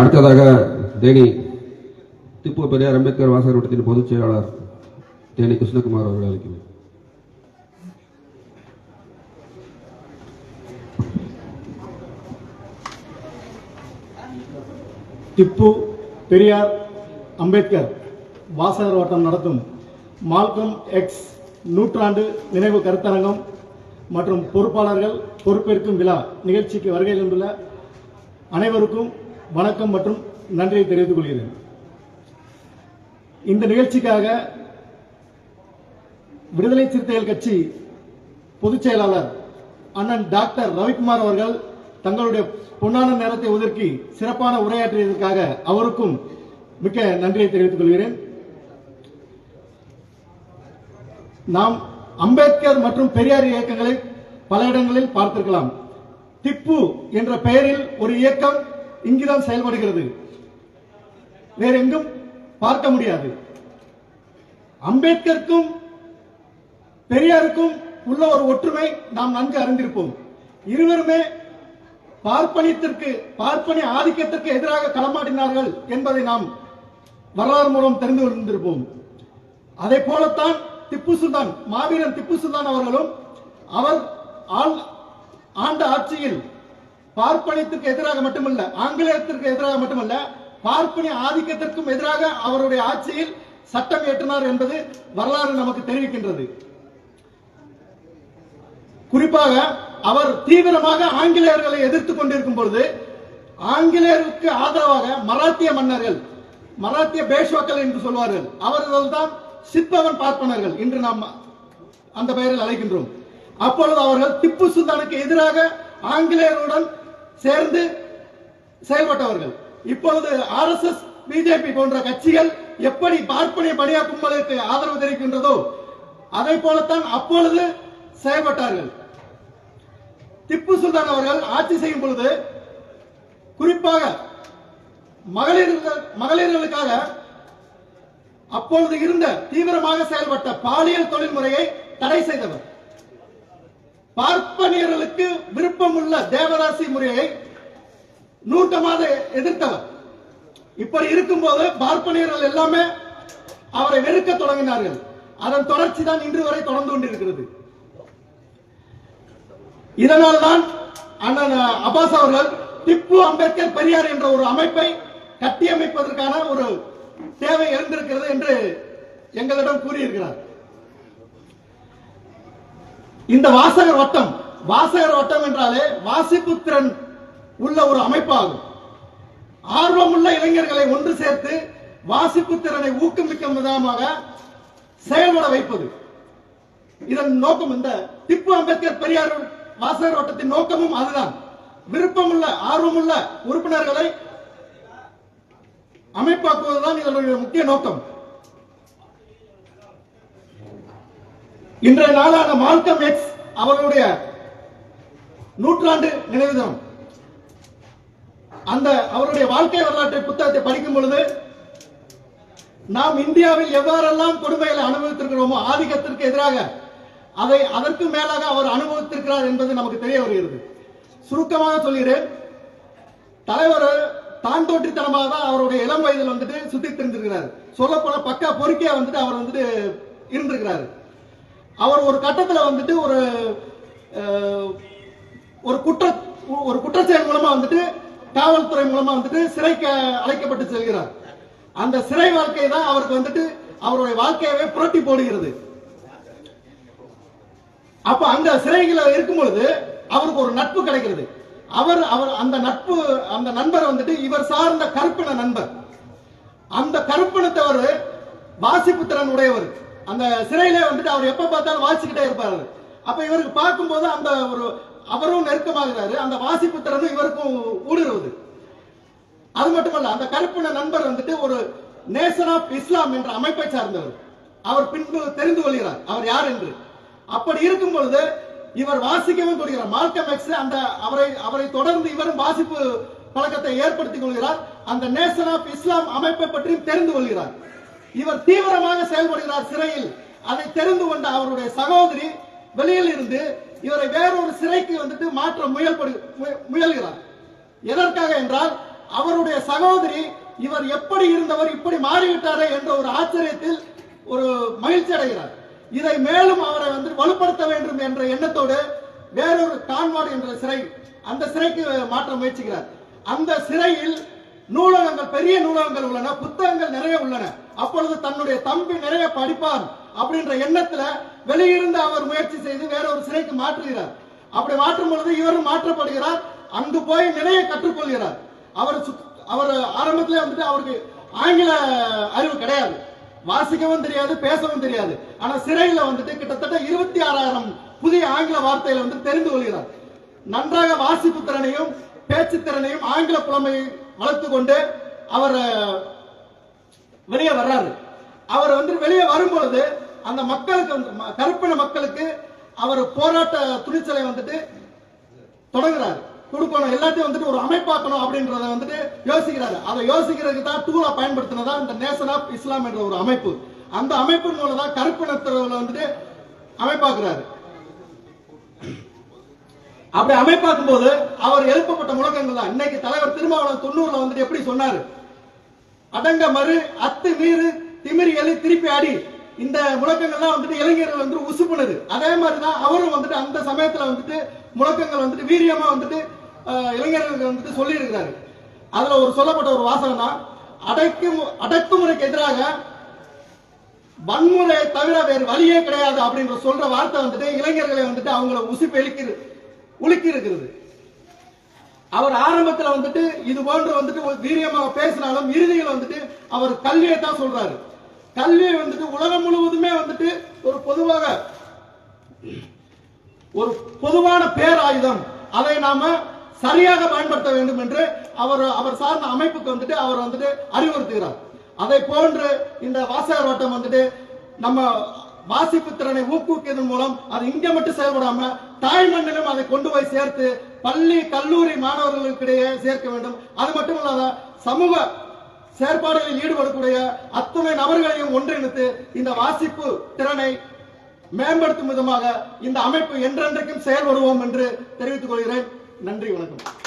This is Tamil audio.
அடுத்ததாக தேனி திப்பு பெரியார் அம்பேத்கர் வாசகர் வட்டத்தின் பொதுச் செயலாளர் தேனி கிருஷ்ணகுமார் அவர்கள் அழைக்கிறேன். திப்பு பெரியார் அம்பேத்கர் வாசகர் வட்டம் நடத்தும் மால்கம் எக்ஸ் நூற்றாண்டு நினைவு கருத்தரங்கம் மற்றும் பொறுப்பாளர்கள் பொறுப்பேற்கும் விழா நிகழ்ச்சிக்கு வருகை தந்துள்ள அனைவருக்கும் வணக்கம் மற்றும் நன்றியை தெரிவித்துக் கொள்கிறேன். இந்த நிகழ்ச்சிக்காக விடுதலை சிறுத்தைகள் கட்சி பொதுச் செயலாளர் அண்ணன் டாக்டர் ரவிக்குமார் அவர்கள் தங்களுடைய பொன்னான நேரத்தை ஒதுக்கி சிறப்பான உரையாற்றியதற்காக அவருக்கும் மிக்க நன்றியை தெரிவித்துக் கொள்கிறேன். நாம் அம்பேத்கர் மற்றும் பெரியார் இயக்கங்களை பல இடங்களில் பார்த்திருக்கலாம். திப்பு என்ற பெயரில் ஒரு இயக்கம் இங்குதான் செயல்படுகிறது. வேற எங்கும் பார்க்க முடியாது. அம்பேத்கருக்கும் பெரியாருக்கும் உள்ள ஒரு ஒற்றுமை நாம் நன்கு அறிந்திருப்போம். இருவருமே பார்ப்பனியத்திற்கு பார்ப்பனிய ஆதிக்கத்திற்கு எதிராக களமாடினார்கள் என்பதை நாம் வரலாறு மூலம் தெரிந்து கொண்டிருப்போம். அதே போலத்தான் திப்பு சுல்தான் மாவீரன் திப்பு சுல்தான் அவர்களும் அவர் ஆண்ட ஆட்சியில் பார்ப்பனியத்திற்கு எதிராக மட்டுமல்ல ஆங்கிலேயத்திற்கு எதிராக மட்டுமல்ல பார்ப்பனிய ஆதிக்கத்திற்கும் எதிராக அவருடைய ஆட்சியில் சட்டம் ஏற்றினார் என்பது வரலாறு நமக்கு தெரிவிக்கின்றது. குறிப்பாக அவர் தீவிரமாக ஆங்கிலேயர்களை எதிர்த்து கொண்டிருக்கும் பொழுது ஆங்கிலேயருக்கு ஆதரவாக மராத்திய மன்னர்கள் மராத்திய பேஷ்வாக்கள் என்று சொல்வார்கள் அவர்கள் தான் சிற்பவன் பார்ப்பனர்கள் இன்று நாம் அந்த பெயரில் அழைக்கின்றோம். அப்பொழுது அவர்கள் திப்பு சுல்தானுக்கு எதிராக ஆங்கிலேயருடன் சேர்ந்து செயல்பட்டவர்கள். இப்பொழுது ஆர்எஸ்எஸ் பிஜேபி போன்ற கட்சிகள் எப்படி பார்ப்பனிய பணியா கும்பலுக்கு ஆதரவு தெரிவிக்கின்றதோ அதை போலத்தான் அப்பொழுது செயல்பட்டார்கள். திப்பு சுல்தான் அவர்கள் ஆட்சி செய்யும் பொழுது குறிப்பாக மகளிர்கள் மகளிர்களுக்காக அப்பொழுது இருந்த தீவிரமாக செயல்பட்ட பாலியல் தொழில்முறையை தடை செய்தவர். பார்ப்பனியர்களுக்கு விருப்பமுள்ள தேவராசி முறையை நூட்டமாக எதிர்த்தவர். இப்படி இருக்கும்போது பார்ப்பனியர்கள் எல்லாமே அவரை வெறுக்க தொடங்கினார்கள். அதன் தொடர்ச்சி தான் இன்று வரை தொடர்ந்து கொண்டிருக்கிறது. இதனால் தான் அண்ணன் அப்பாஸ் அவர்கள் திப்பு அம்பேத்கர் பெரியார் என்ற ஒரு அமைப்பை கட்டியமைப்பதற்கான ஒரு தேவை எழுந்திருக்கிறது என்று எங்களிடம் கூறியிருக்கிறார். இந்த வாசகர் வட்டம் வாசகர் வட்டம் என்றாலே வாசிப்பு திறன் உள்ள ஒரு அமைப்பாகும். ஆர்வமுள்ள இளைஞர்களை ஒன்று சேர்த்து வாசிப்பு திறனை ஊக்குவிக்கும் விதமாக செயல்பட வைப்பது. இதன் நோக்கம் இந்த திப்பு அம்பேத்கர் பெரியார் வாசகர் வட்டத்தின் நோக்கமும் அதுதான். விருப்பமுள்ள ஆர்வமுள்ள உறுப்பினர்களை அமைப்பாக்குவதுதான் இதனுடைய முக்கிய நோக்கம். இன்றைய நாளான மால்கம் எக்ஸ் அவர்களுடைய நூற்றாண்டு நினைவு தினம். அந்த அவருடைய வாழ்க்கை வரலாற்றை புத்தகத்தை படிக்கும் பொழுது நாம் இந்தியாவில் எவ்வாறெல்லாம் கொடுமைகளை அனுபவித்திருக்கிறோமோ ஆதிக்கத்திற்கு எதிராக அதை அதற்கு மேலாக அவர் அனுபவித்திருக்கிறார் என்பது நமக்கு தெரிய வருகிறது. சுருக்கமாக சொல்கிறேன். தலைவர் தான் தோற்றித்தனமாக தான் அவருடைய இளம் வயதில் வந்துட்டு சுத்தி திரிந்திருக்கிறார் சொல்லப்போன பக்கா பொறுக்கியா வந்துட்டு அவர் வந்துட்டு இருந்திருக்கிறாரு. அவர் ஒரு கட்டத்தில் வந்துட்டு ஒரு ஒரு குற்ற ஒரு குற்றச்செயல் மூலமா வந்துட்டு காவல்துறை மூலமா வந்துட்டு சிறைக்கு அழைக்கப்பட்டு செல்கிறார். அந்த சிறை வாழ்க்கை தான் அவருக்கு வந்துட்டு அவருடைய வாழ்க்கையவே புரட்டி போடுகிறது. அப்ப அந்த சிறைகளை இருக்கும் பொழுது அவருக்கு ஒரு நட்பு கிடைக்கிறது. அவர் அவர் அந்த நட்பு அந்த நண்பர் வந்துட்டு இவர் சார்ந்த கருப்பின நண்பர். அந்த கருப்பினத்தவர் வாசிப்பு திறன் உடையவர். அந்த சிறையில வந்துட்டு அவர் எப்ப பார்த்தாலும் வாசிக்கிட்டே இருப்பாரு. அப்ப இவருக்கு பார்க்கும்போது அந்த ஒரு அவரும் நெருக்கமாகிறாரு. அந்த வாசிப்பு திறனும் இவருக்கும் ஊடுருவது. அது மட்டுமல்ல அந்த கருப்பின நண்பர் வந்துட்டு ஒரு நேஷன் ஆஃப் இஸ்லாம் என்ற அமைப்பை சார்ந்தவர். அவர் பின்பு தெரிந்து கொள்கிறார் அவர் யார் என்று. அப்படி இருக்கும் பொழுது இவர் வாசிக்கவும் கொள்கிறார் மார்க்கம் எக்ஸ் அந்த அவரை அவரை தொடர்ந்து இவரும் வாசிப்பு பழக்கத்தை ஏற்படுத்திக் கொள்கிறார். அந்த நேஷன் ஆஃப் இஸ்லாம் அமைப்பை பற்றியும் தெரிந்து கொள்கிறார். இவர் தீவிரமாக செயல்படுகிறார் சிறையில். அதை தெரிந்து கொண்ட அவருடைய சகோதரி வெளியில் இருந்து இவரை வேறொரு சிறைக்கு வந்துட்டு மாற்ற முயல்படு முயல்கிறார். எதற்காக என்றால் அவருடைய சகோதரி இவர் எப்படி இருந்தவர் இப்படி மாறிவிட்டாரே என்ற ஒரு ஆச்சரியத்தில் ஒரு மகிழ்ச்சி அடைகிறார். இதை மேலும் அவரை வந்து வலுப்படுத்த வேண்டும் என்ற எண்ணத்தோடு வேறொரு கான்வாடு என்ற சிறை அந்த சிறைக்கு மாற்ற முயற்சிக்கிறார். அந்த சிறையில் நூலகங்கள் பெரிய நூலகங்கள் உள்ளன புத்தகங்கள் நிறைய உள்ளன. அப்பொழுது தன்னுடைய தம்பி நிறைய படிப்பார் அப்படின்ற எண்ணத்துல வெளியிருந்து அவர் முயற்சி செய்து வேற ஒரு சிறைக்கு மாற்றுகிறார். அப்படி மாற்றும் பொழுது இவரும் மாற்றப்படுகிறார். அங்கு போய் நிறைய கற்றுக்கொள்கிறார். அவர் சுத்- அவர் ஆரம்பத்துல வந்துட்டு அவருக்கு ஆங்கில அறிவு கிடையாது. வாசிக்கவும் தெரியாது பேசவும் தெரியாது. ஆனா சிறையில வந்துட்டு கிட்டத்தட்ட இருபத்தி ஆறாயிரம் புதிய ஆங்கில வார்த்தையில வந்து தெரிந்து கொள்கிறார். நன்றாக வாசிப்பு திறனையும் பேச்சு திறனையும் ஆங்கில புலமையை வளர்த்து கொண்டு அவர் வெளியே வர்றாரு. அவர் வந்து வெளியே வரும்பொழுது அந்த மக்களுக்கு வந்து ம- கருப்பின மக்களுக்கு அவர் போராட்ட துணிச்சலை வந்துட்டு தொடங்குறாரு. கொடுக்கணும் எல்லாத்தையும் வந்துட்டு ஒரு அமைப்பாக்கணும் அப்படின்றத வந்துட்டு யோசிக்கிறாரு. அதை யோசிக்கிறதுக்கு தான் டூலா பயன்படுத்தினதா இந்த நேஷன் ஆஃப் இஸ்லாம் என்ற ஒரு அமைப்பு. அந்த அமைப்பு மூலம் தான் கருப்பினத்தில் வந்துட்டு அமைப்பாக்குறாரு. அப்படி அமைப்பாக்கும் போது அவர் எழுப்பப்பட்ட முழக்கங்கள் தான். இன்னைக்கு தலைவர் திருமாவளவன் தொண்ணூறுல வந்துட்டு எப்படி சொன்னாரு? அடங்க மறு அத்து மீறு திமிரி எலி திருப்பி அடி. இந்த முழக்கங்கள்லாம் வந்துட்டு இளைஞர்கள் வந்து உசுப்புனது. அதே மாதிரி தான் அவரும் வந்துட்டு அந்த சமயத்துல வந்துட்டு முழக்கங்கள் வந்துட்டு வீரியமா வந்துட்டு இளைஞர்களுக்கு வந்துட்டு சொல்லி இருக்கிறாரு அதுல ஒரு சொல்லப்பட்ட ஒரு வாசகம் தான் அடைக்கும் அடக்குமுறைக்கு எதிராக வன்முறையை தவிர வேறு வழியே கிடையாது அப்படின்ற சொல்ற வார்த்தை வந்துட்டு இளைஞர்களை வந்துட்டு அவங்கள உசுப்பு எழுக்கிறது உலுக்கி இருக்கிறது அவர் ஆரம்பத்துல வந்துட்டு இது போன்று வந்துட்டு ஒரு வீரியமாக பேசினாலும் இறுதியில் வந்துட்டு அவர் கல்வியை தான் சொல்றாரு. கல்வியை வந்துட்டு உலகம் முழுவதுமே வந்துட்டு ஒரு பொதுவாக ஒரு பொதுவான பேராயுதம். அதை நாம சரியாக பயன்படுத்த வேண்டும் என்று அவர் அவர் சார்ந்த அமைப்புக்கு வந்துட்டு அவர் வந்துட்டு அறிவுறுத்துகிறார். அதை போன்று இந்த வாசகர் வட்டம் வந்துட்டு நம்ம வாசிப்பு திறனை ஊக்குவிக்கிறது மூலம் அது இங்க மட்டும் செயல்படாம தாய் மண்ணிலும் அதை கொண்டு போய் சேர்த்து பள்ளி கல்லூரி மாணவர்களுக்கிடையே சேர்க்க வேண்டும். அது மட்டும் இல்லாத சமூக செயற்பாடுகளில் ஈடுபடக்கூடிய அத்துணை நபர்களையும் ஒன்றிணைத்து இந்த வாசிப்பு திறனை மேம்படுத்தும் விதமாக இந்த அமைப்பு என்றென்றைக்கும் செயல்படுவோம் என்று தெரிவித்துக் கொள்கிறேன். நன்றி வணக்கம்.